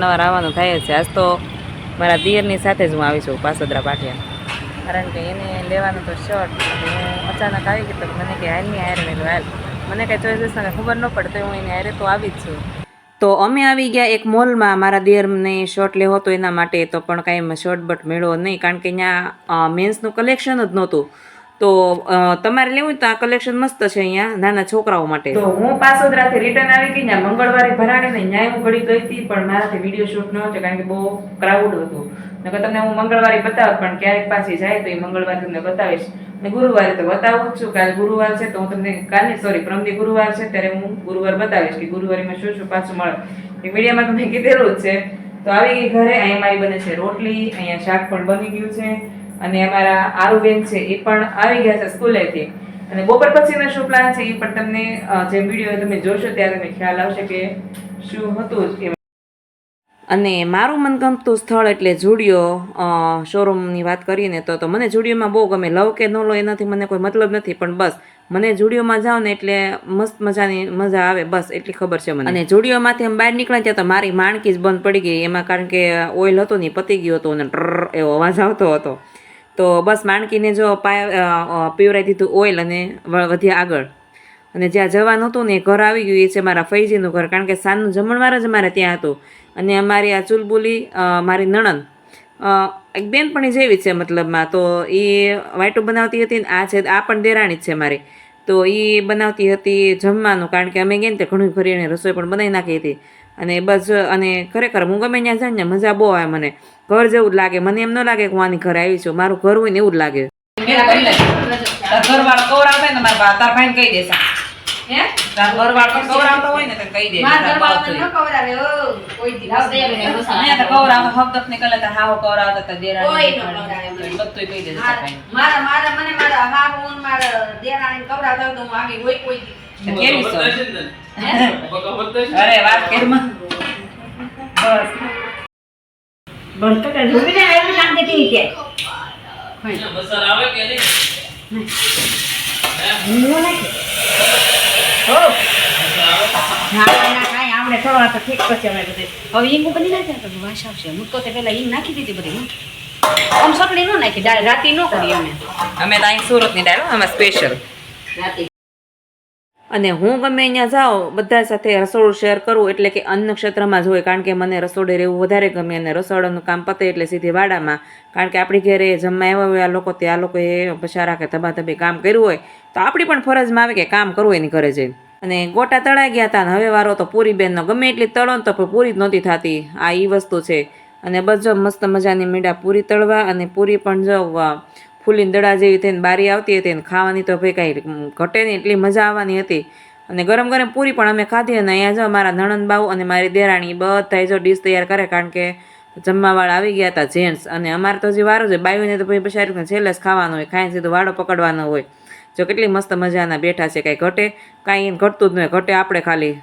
નવાર આવવાનું થાય છે. આજ તો મારા દિયરની સાથે જ હું આવી છું પાસોદરા પાટિયા. કારણ કે એને લેવાનું તો શર્ટ હું અચાનક આવી ગઈ તો મને કે હાલની હારે મેં હાલ. મને કાંઈ ચોઈસ ને ખબર ન પડે તો હું એને હારે તો આવી જ છું. તો અમે આવી ગયા એક મોલમાં. મારા દિયરને શર્ટ લેવો હતો એના માટે તો પણ કાંઈ શર્ટ બટ મેળવો નહીં. કારણ કે ત્યાં મેન્સનું કલેક્શન જ નહોતું. તો તમારે લેવું તો આ કલેક્શન મસ્ત છે અહીંયા, નાના છોકરાઓ માટે. તો હું પાસોદરાથી રિટર્ન આવી ગઈ ત્યાં મંગળવારે ભરાણી ને ન્યાય હું ઘડી ગઈ હતી, પણ મારાથી વીડિયો શૂટ ન હતો કારણ કે બહુ ક્રાઉડ હતું. નકર તમને હું મંગળવારે બતાવ, પણ ક્યારેક પાછી જાય તો એ મંગળવારે તમને બતાવીશ. ને ગુરુવારે તો બતાવું જ છું કાલે ગુરુવાર છે, તો હું તમને કાલે સોરી પ્રમદી ગુરુવાર છે, ત્યારે હું ગુરુવાર બતાવીશ કે ગુરુવારીમાં શું શું પાછું મળે. એ મીડિયામાં તમને કીધેલું જ છે. તો આવી ગઈ ઘરે, અહીંયા મારી બને છે રોટલી, અહીંયા શાક પણ બની ગયું છે. અને અમારા આરુબેન છે એ પણ આવી ગયા છે સ્કૂલેથી. અને બપોર પછીનો શું પ્લાન છે એ પણ તમને જે વીડિયો તમે જોશો ત્યારે તમને ખ્યાલ આવશે કે શું હતું એ અને મારું મનગમતું સ્થળ એટલે જુડિયો શોરૂમની વાત કરીએ ને તો તો મને જુડિયોમાં બહુ ગમે. લવ કે ન લો એનાથી મને કોઈ મતલબ નથી પણ બસ મને જુડિયોમાં જાઉં ને એટલે મસ્ત મજાની મજા આવે બસ એટલી ખબર છે મને. અને જુડિયોમાંથી અમે બહાર નીકળ્યા ત્યાં તો મારી માણકી જ બંધ પડી ગઈ એમાં કારણ કે ઓઇલ હતો ને ઈ પતી ગયો હતો અને ટ્રર એવો અવાજ આવતો હતો. તો બસ માણકીને જો પીવરાઈ દીધું ઓઇલ અને વધ્યા આગળ. અને જ્યાં જવાનું હતું ને એ ઘર આવી ગયું, એ છે મારા ફૈજીનું ઘર, કારણ કે સાંજનું જમણવાર જ મારે ત્યાં હતું. અને અમારી આ ચુલબુલી મારી નણંદ એક બેનપણી જેવી છે મતલબમાં, તો એ વાઈટું બનાવતી હતી ને આ છે, આ પણ દેરાણી જ છે મારી. તો એ બનાવતી હતી જમવાનું, કારણ કે અમે ગયા ને તે ઘણું ખરી એને રસોઈ પણ બનાવી નાખી હતી. અને બસ અને ખરેખર હું ગમે ત્યાં જાય ને મજા બહુ આવે મને ઘર જેવું જ લાગે મને એમ ન લાગે કે હું આની ઘરે આવી છું મારું ઘર હોય ને એવું જ લાગે ઘરવાળો કવરાવતા હોય ને મારા તાર ભાઈ કહી દેશે હે તાર ઘરવાળો કવરાવતો હોય ભણતો તો તો દેરાણી કોઈ નો કોઈ બસ આવડે થોડો તો ઠીક પછી અમે બધું. હવે હિંગ બની નાખે તો વાસ આવશે હું તો પહેલા હિંગ નાખી દીધી બધી આમ સકડી ન નાખી રાતી ન કરી અમે અમે તો અહીં સુરતની ડાળો અમે સ્પેશિયલ રાતી અને હું ગમે અહીંયા જાઉં, બધા સાથે રસોડું શેર કરું, એટલે કે અન્ન ક્ષેત્રમાં જ હોય કારણ કે મને રસોડે રહેવું વધારે ગમે અને રસોડાનું કામ પતે એટલે સીધી વાડામાં. કારણ કે આપણી ઘરે જમવા આવ્યા હોય, આ લોકો તે, આ લોકોએ પછારા કે ધબાધબી કામ કર્યું હોય, તો આપણી પણ ફરજમાં આવે કે કામ કરવું એની ઘરે જઈને. અને ગોટા તળાઈ ગયા હતા ને હવે વારો તો પૂરી બેનનો ગમે એટલી તળો તો પૂરી જ નહોતી થતી. આ એ વસ્તુ છે. અને બસ જો મસ્ત મજાની મીંડા પૂરી તળવા અને પૂરી પણ જો વા, ફૂલીને દડા જેવી થઈને બારી આવતી હતી અને ખાવાની તો ભાઈ કાંઈ ઘટે નહીં એટલી મજા આવવાની હતી. અને ગરમ ગરમ પૂરી પણ અમે ખાધી અને અહીંયા જો મારા નણંદ બાઉ અને મારી દેરાણી બધા જો ડીશ તૈયાર કરે કારણ કે જમવાવાળા આવી ગયા હતા જેન્ટ્સ. અને અમારે તો હજી વારો છે બાયુને તો ભાઈ બિચારી છેલ્લે જ ખાવાનું હોય ખાઈ સીધું વાડો પકડવાનો હોય. જો કેટલી મસ્ત મજાના બેઠા છે કાંઈ ઘટે કાંઈ એને ઘટતું જ નહીં ઘટે આપણે ખાલી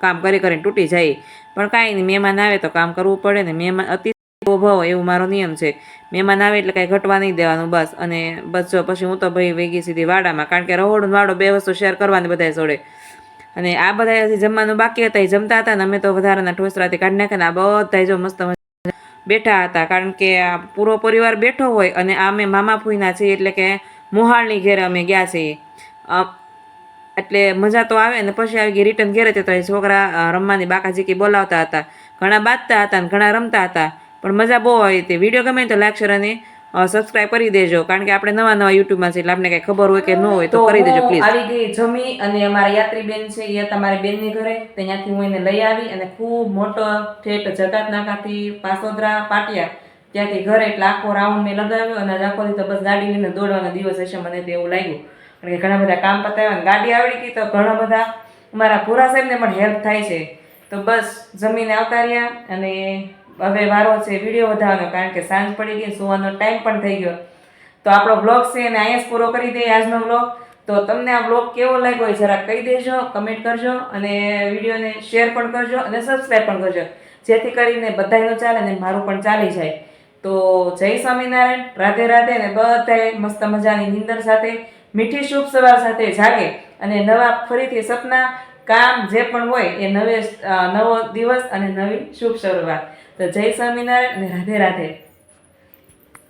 કામ કરી કરીને તૂટી જાય. પણ કાંઈ નહીં મહેમાન આવે તો કામ કરવું પડે ને મહેમાન અતિ ભવ એવું મારો નિયમ છે. મહેમાન આવે એટલે કાંઈ ઘટવા નહીં દેવાનું, બસ. અને બસ જો પછી હું તો ભાઈ વેગી સીધી વાડામાં, કારણ કે રહોડું વાડો બે વસ્તુ શેર કરવાની બધા જોડે. અને આ બધા જમવાનું બાકી હતા, એ જમતા હતા ને અમે તો વધારાના ઠોસરાથી કાઢી નાખ્યા આ બધા જો મસ્ત બેઠા હતા, કારણ કે આ પૂરો પરિવાર બેઠો હોય અને અમે મામા ફૂઈના છીએ એટલે કે મોહાળની ઘેરે અમે ગયા છીએ. એટલે મજા તો આવે ને પછી આવી ગઈ રિટર્ન ઘેરે તે તો એ છોકરા રમવાની બાકા બાકાજીકી બોલાવતા હતા. ઘણા બાજતા હતા ને ઘણા રમતા હતા. પણ મજા બહુ આવી હતી. વીડિયો ગમે તો લાઈક શેર અને સબસ્ક્રાઇબ કરી દેજો. કારણ કે આપણે નવા નવા યુટ્યુબમાં છે એટલે આપણે કંઈ ખબર હોય કે ન હોય તો કરી દેજો પ્લીઝ આવી ગઈ જમી અને અમારા યાત્રી બેન છે એ તમારી બેનની ઘરે ત્યાંથી હું એને લઈ આવી અને ખૂબ મોટો ઠેઠ જકાત નાકાથી પાસોદરા પાટિયા ત્યાંથી ઘરે એટલે આખો રાઉન્ડ મેં લગાવ્યો અને આખોથી તો બસ ગાડી લઈને દોડવાનો દિવસ હશે મને તો એવું લાગ્યું. કારણ કે ઘણા બધા કામ પતાવ્યા અને ગાડી આવડી ગઈ તો ઘણા બધા અમારા પૂરા સાહેબને પણ હેલ્પ થાય છે. તો બસ જમીને આવતા રહ્યા અને હવે વારો છે વીડિયો વધારવાનો, કારણ કે સાંજ પડી ગઈ, સુવાનો ટાઈમ પણ થઈ ગયો. તો આપણો બ્લોગ છે એને અહીંયા પૂરો કરી દઈએ આજનો બ્લોગ તો તમને આ બ્લોગ કેવો લાગ્યો હોય જરા કહી દેજો કમેન્ટ કરજો અને વિડીયોને શેર પણ કરજો અને સબસ્ક્રાઈબ પણ કરજો. જેથી કરીને બધાનું ચાલે અને મારું પણ ચાલી જાય. તો જય સ્વામિનારાયણ, રાધે રાધે ને બધાએ મસ્ત મજાની નિંદર સાથે, મીઠી શુભ સવાર સાથે જાગે. અને નવા ફરીથી સપના, કામ જે પણ હોય એ નવે નવો દિવસ અને નવી શુભ શરૂઆત. તો જય સ્વામિનારાયણ અને રાધે રાધે.